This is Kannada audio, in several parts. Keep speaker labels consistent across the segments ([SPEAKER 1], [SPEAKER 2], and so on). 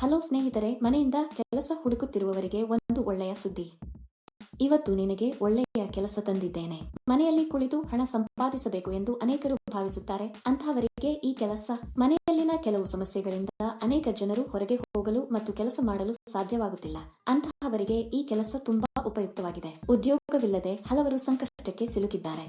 [SPEAKER 1] ಹಲೋ ಸ್ನೇಹಿತರೆ, ಮನೆಯಿಂದ ಕೆಲಸ ಹುಡುಕುತ್ತಿರುವವರಿಗೆ ಒಂದು ಒಳ್ಳೆಯ ಸುದ್ದಿ. ಇವತ್ತು ನಿನಗೆ ಒಳ್ಳೆಯ ಕೆಲಸ ತಂದಿದ್ದೇನೆ. ಮನೆಯಲ್ಲಿ ಕುಳಿತು ಹಣ ಸಂಪಾದಿಸಬೇಕು ಎಂದು ಅನೇಕರು ಭಾವಿಸುತ್ತಾರೆ. ಅಂತಹವರಿಗೆ ಈ ಕೆಲಸ ಮನೆಯಲ್ಲಿನ ಕೆಲವು ಸಮಸ್ಯೆಗಳಿಂದ ಅನೇಕ ಜನರು ಹೊರಗೆ ಹೋಗಲು ಮತ್ತು ಕೆಲಸ ಮಾಡಲು ಸಾಧ್ಯವಾಗುತ್ತಿಲ್ಲ. ಅಂತಹವರಿಗೆ ಈ ಕೆಲಸ ತುಂಬಾ ಉಪಯುಕ್ತವಾಗಿದೆ. ಉದ್ಯೋಗವಿಲ್ಲದೆ ಹಲವರು ಸಂಕಷ್ಟಕ್ಕೆ ಸಿಲುಕಿದ್ದಾರೆ.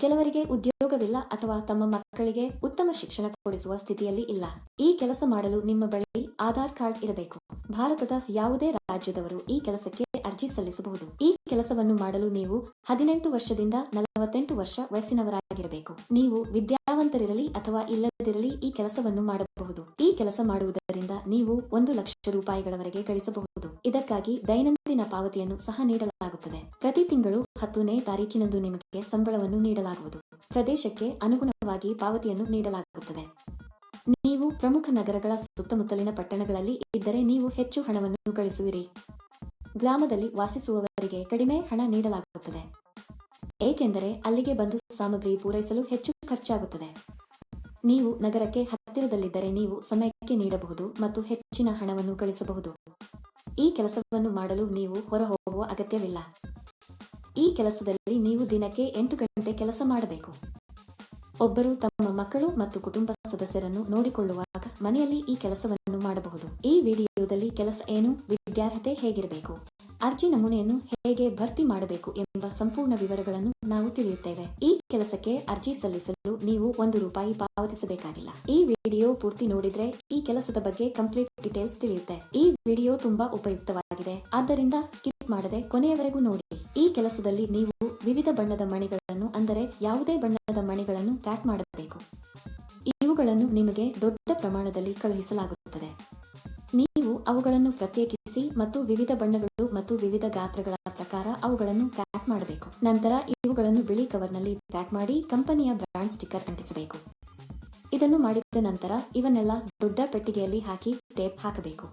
[SPEAKER 1] ಕೆಲವರಿಗೆ ಉದ್ಯೋಗವಿಲ್ಲ ಅಥವಾ ತಮ್ಮ ಮಕ್ಕಳಿಗೆ ಉತ್ತಮ ಶಿಕ್ಷಣ ಕೊಡಿಸುವ ಸ್ಥಿತಿಯಲ್ಲಿ ಇಲ್ಲ. ಈ ಕೆಲಸ ಮಾಡಲು ನಿಮ್ಮ ಬಳಿ ಆಧಾರ್ ಕಾರ್ಡ್ ಇರಬೇಕು. ಭಾರತದ ಯಾವುದೇ ರಾಜ್ಯದವರು ಈ ಕೆಲಸಕ್ಕೆ ಅರ್ಜಿ ಸಲ್ಲಿಸಬಹುದು. ಈ ಕೆಲಸವನ್ನು ಮಾಡಲು ನೀವು ಹದಿನೆಂಟು ವರ್ಷದಿಂದ ನಲವತ್ತೆಂಟು ವರ್ಷ ವಯಸ್ಸಿನವರಾಗಿರಬೇಕು. ನೀವು ವಿದ್ಯಾವಂತರಿರಲಿ ಅಥವಾ ಇಲ್ಲದಿರಲಿ ಈ ಕೆಲಸವನ್ನು ಮಾಡಬಹುದು. ಈ ಕೆಲಸ ಮಾಡುವುದರಿಂದ ನೀವು ಒಂದು ಲಕ್ಷ ರೂಪಾಯಿಗಳವರೆಗೆ ಗಳಿಸಬಹುದು. ಇದಕ್ಕಾಗಿ ದೈನಂದಿನ ಪಾವತಿಯನ್ನು ಸಹ ನೀಡಲಾಗುತ್ತದೆ. ಪ್ರತಿ ತಿಂಗಳು ಹತ್ತನೇ ತಾರೀಕಿನಂದು ನಿಮಗೆ ಸಂಬಳವನ್ನು ನೀಡಲಾಗುವುದು. ಪ್ರದೇಶಕ್ಕೆ ಅನುಗುಣವಾಗಿ ಪಾವತಿಯನ್ನು ನೀಡಲಾಗುತ್ತದೆ. ನೀವು ಪ್ರಮುಖ ನಗರಗಳ ಸುತ್ತಮುತ್ತಲಿನ ಪಟ್ಟಣಗಳಲ್ಲಿ ಇದ್ದರೆ ನೀವು ಹೆಚ್ಚು ಹಣವನ್ನು ಗಳಿಸುವಿರಿ. ಗ್ರಾಮದಲ್ಲಿ ವಾಸಿಸುವವರಿಗೆ ಕಡಿಮೆ ಹಣ ನೀಡಲಾಗುತ್ತದೆ. ಏಕೆಂದರೆ ಅಲ್ಲಿಗೆ ಬಂದು ಸಾಮಗ್ರಿ ಪೂರೈಸಲು ಹೆಚ್ಚು ಖರ್ಚಾಗುತ್ತದೆ. ನೀವು ನಗರಕ್ಕೆ ಹತ್ತಿರದಲ್ಲಿದ್ದರೆ ನೀವು ಸಮಯಕ್ಕೆ ನೀಡಬಹುದು ಮತ್ತು ಹೆಚ್ಚಿನ ಹಣವನ್ನು ಗಳಿಸಬಹುದು. ಈ ಕೆಲಸವನ್ನು ಮಾಡಲು ನೀವು ಹೊರಹೋಗುವ ಅಗತ್ಯವಿಲ್ಲ. ಈ ಕೆಲಸದಲ್ಲಿ ನೀವು ದಿನಕ್ಕೆ ಎಂಟು ಗಂಟೆ ಕೆಲಸ ಮಾಡಬೇಕು. ಒಬ್ಬರು ತಮ್ಮ ಮಕ್ಕಳು ಮತ್ತು ಕುಟುಂಬ ಸದಸ್ಯರನ್ನು ನೋಡಿಕೊಳ್ಳುವಾಗ ಮನೆಯಲ್ಲಿ ಈ ಕೆಲಸವನ್ನು ಮಾಡಬಹುದು. ಈ ವಿಡಿಯೋದಲ್ಲಿ ಕೆಲಸ ಏನು, ವಿದ್ಯಾರ್ಹತೆ ಹೇಗಿರಬೇಕು, ಅರ್ಜಿ ನಮೂನೆಯನ್ನು ಹೇಗೆ ಭರ್ತಿ ಮಾಡಬೇಕು ಎಂಬ ಸಂಪೂರ್ಣ ವಿವರಗಳನ್ನು ನಾವು ತಿಳಿಯುತ್ತೇವೆ. ಈ ಕೆಲಸಕ್ಕೆ ಅರ್ಜಿ ಸಲ್ಲಿಸಲು ನೀವು ಒಂದು ರೂಪಾಯಿ ಪಾವತಿಸಬೇಕಾಗಿಲ್ಲ. ಈ ವಿಡಿಯೋ ಪೂರ್ತಿ ನೋಡಿದ್ರೆ ಈ ಕೆಲಸದ ಬಗ್ಗೆ ಕಂಪ್ಲೀಟ್ ಡೀಟೇಲ್ಸ್ ತಿಳಿಯುತ್ತೆ. ಈ ವಿಡಿಯೋ ತುಂಬಾ ಉಪಯುಕ್ತವಾಗಿದೆ. ಆದ್ದರಿಂದ ಮಾಡದೆ ಕೊನೆಯವರೆಗೂ ನೋಡಿ. ಈ ಕೆಲಸದಲ್ಲಿ ನೀವು ವಿವಿಧ ಬಣ್ಣದ ಮಣಿಗಳನ್ನು, ಅಂದರೆ ಯಾವುದೇ ಬಣ್ಣದ ಮಣಿಗಳನ್ನು ಪ್ಯಾಕ್ ಮಾಡಬೇಕು. ಇವುಗಳನ್ನು ನಿಮಗೆ ದೊಡ್ಡ ಪ್ರಮಾಣದಲ್ಲಿ ಕಳುಹಿಸಲಾಗುತ್ತದೆ. ನೀವು ಅವುಗಳನ್ನು ಪ್ರತ್ಯೇಕಿಸಿ ಮತ್ತು ವಿವಿಧ ಬಣ್ಣಗಳು ಮತ್ತು ವಿವಿಧ ಗಾತ್ರಗಳ ಪ್ರಕಾರ ಅವುಗಳನ್ನು ಪ್ಯಾಕ್ ಮಾಡಬೇಕು. ನಂತರ ಇವುಗಳನ್ನು ಬಿಳಿ ಕವರ್ನಲ್ಲಿ ಪ್ಯಾಕ್ ಮಾಡಿ ಕಂಪನಿಯ ಬ್ರಾಂಡ್ ಸ್ಟಿಕ್ಕರ್ ಅಂಟಿಸಬೇಕು. ಇದನ್ನು ಮಾಡಿದ ನಂತರ ಇವನ್ನೆಲ್ಲ ದೊಡ್ಡ ಪೆಟ್ಟಿಗೆಯಲ್ಲಿ ಹಾಕಿ ಟೇಪ್ ಹಾಕಬೇಕು.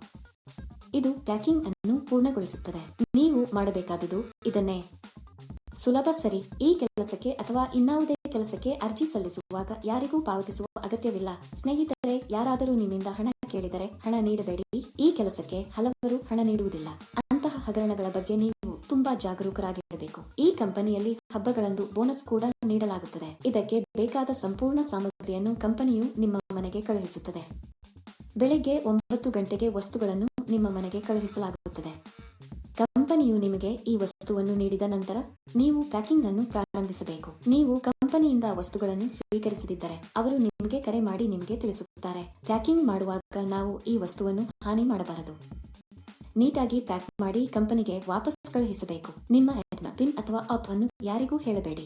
[SPEAKER 1] ಇದು ಪ್ಯಾಕಿಂಗ್ ಅನ್ನು ಪೂರ್ಣಗೊಳಿಸುತ್ತದೆ. ನೀವು ಮಾಡಬೇಕಾದುದು ಇದನ್ನೇ. ಸುಲಭ ಸರಿ. ಈ ಕೆಲಸಕ್ಕೆ ಅಥವಾ ಇನ್ನಾವುದೇ ಕೆಲಸಕ್ಕೆ ಅರ್ಜಿ ಸಲ್ಲಿಸುವಾಗ ಯಾರಿಗೂ ಪಾವತಿಸುವ ಅಗತ್ಯವಿಲ್ಲ. ಸ್ನೇಹಿತರೆ, ಯಾರಾದರೂ ನಿಮ್ಮಿಂದ ಹಣ ಕೇಳಿದರೆ ಹಣ ನೀಡಬೇಡಿ. ಈ ಕೆಲಸಕ್ಕೆ ಹಲವರು ಹಣ ನೀಡುವುದಿಲ್ಲ. ಅಂತಹ ಹಗರಣಗಳ ಬಗ್ಗೆ ನೀವು ತುಂಬಾ ಜಾಗರೂಕರಾಗಿರಬೇಕು. ಈ ಕಂಪನಿಯಲ್ಲಿ ಹಬ್ಬಗಳಂದು ಬೋನಸ್ ಕೂಡ ನೀಡಲಾಗುತ್ತದೆ. ಇದಕ್ಕೆ ಬೇಕಾದ ಸಂಪೂರ್ಣ ಸಾಮಗ್ರಿಯನ್ನು ಕಂಪನಿಯು ನಿಮ್ಮ ಮನೆಗೆ ಕಳುಹಿಸುತ್ತದೆ. ಬೆಳಿಗ್ಗೆ ಒಂಬತ್ತು ಗಂಟೆಗೆ ವಸ್ತುಗಳನ್ನು ನಿಮ್ಮ ಮನೆಗೆ ಕಳುಹಿಸಲಾಗುತ್ತದೆ. ಕಂಪನಿಯು ನಿಮಗೆ ಈ ವಸ್ತುವನ್ನು ನೀಡಿದ ನಂತರ ನೀವು ಪ್ಯಾಕಿಂಗ್ ಅನ್ನು ಪ್ರಾರಂಭಿಸಬೇಕು. ನೀವು ಕಂಪನಿಯಿಂದ ವಸ್ತುಗಳನ್ನು ಸ್ವೀಕರಿಸದಿದ್ದರೆ ಅವರು ನಿಮಗೆ ಕರೆ ಮಾಡಿ ನಿಮಗೆ ತಿಳಿಸುತ್ತಾರೆ. ಪ್ಯಾಕಿಂಗ್ ಮಾಡುವಾಗ ನಾವು ಈ ವಸ್ತುವನ್ನು ಹಾನಿ ಮಾಡಬಾರದು. ನೀಟಾಗಿ ಪ್ಯಾಕ್ ಮಾಡಿ ಕಂಪನಿಗೆ ವಾಪಸ್ ಕಳುಹಿಸಬೇಕು. ನಿಮ್ಮ ಪಿನ್ ಅಥವಾ ಅಪ್ ಅನ್ನು ಯಾರಿಗೂ ಹೇಳಬೇಡಿ.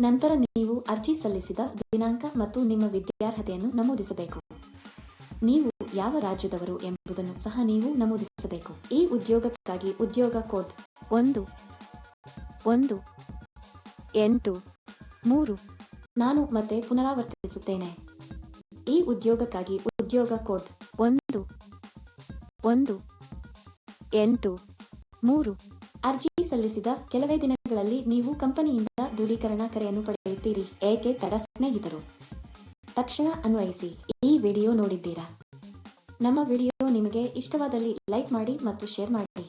[SPEAKER 1] ನಂತರ ನೀವು ಅರ್ಜಿ ಸಲ್ಲಿಸಿದ ದಿನಾಂಕ ಮತ್ತು ನಿಮ್ಮ ವಿದ್ಯಾರ್ಹತೆಯನ್ನು ನಮೂದಿಸಬೇಕು. ನೀವು ಯಾವ ರಾಜ್ಯದವರು ಎಂಬುದನ್ನು ಸಹ ನೀವು ನಮೂದಿಸಬೇಕು. ಈ ಉದ್ಯೋಗಕ್ಕಾಗಿ ಉದ್ಯೋಗ ಕೋಡ್ ಒಂದು ಒಂದು, ಎಂಟು, ಮೂರು ನಾನು ಮತ್ತೆ ಪುನರಾವರ್ತಿಸುತ್ತೇನೆ. ಈ ಉದ್ಯೋಗಕ್ಕಾಗಿ ಉದ್ಯೋಗ ಕೋಡ್ ಒಂದು ಒಂದು, ಎಂಟು, ಮೂರು ಅರ್ಜಿ ಸಲ್ಲಿಸಿದ ಕೆಲವೇ ದಿನಗಳಲ್ಲಿ ನೀವು ಕಂಪನಿಯಿಂದ ದೃಢೀಕರಣ ಕರೆಯನ್ನು ಪಡೆಯುತ್ತೀರಿ, ಏಕೆ ತಡ ಸ್ನೇಹಿತರು? ತಕ್ಷಣ ಅನ್ವಯಿಸಿ, ಈ ವಿಡಿಯೋ ನೋಡಿದ್ದೀರಾ? ನಮ್ಮ ವಿಡಿಯೋ ನಿಮಗೆ ಇಷ್ಟವಾದಲ್ಲಿ ಲೈಕ್ ಮಾಡಿ ಮತ್ತು ಶೇರ್ ಮಾಡಿ.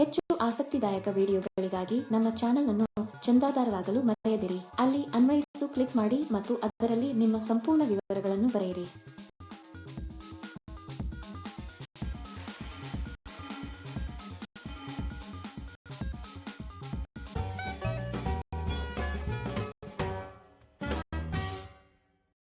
[SPEAKER 1] ಹೆಚ್ಚು ಆಸಕ್ತಿದಾಯಕ ವಿಡಿಯೋಗಳಿಗಾಗಿ ನಮ್ಮ ಚಾನೆಲ್ ಅನ್ನು ಚಂದಾದಾರರಾಗಲು ಮರೆಯದಿರಿ. ಅಲ್ಲಿ ಅನ್ವಯಿಸು, ಕ್ಲಿಕ್ ಮಾಡಿ ಮತ್ತು ಅದರಲ್ಲಿ ನಿಮ್ಮ ಸಂಪೂರ್ಣ ವಿವರಗಳನ್ನು ಬರೆಯಿರಿ.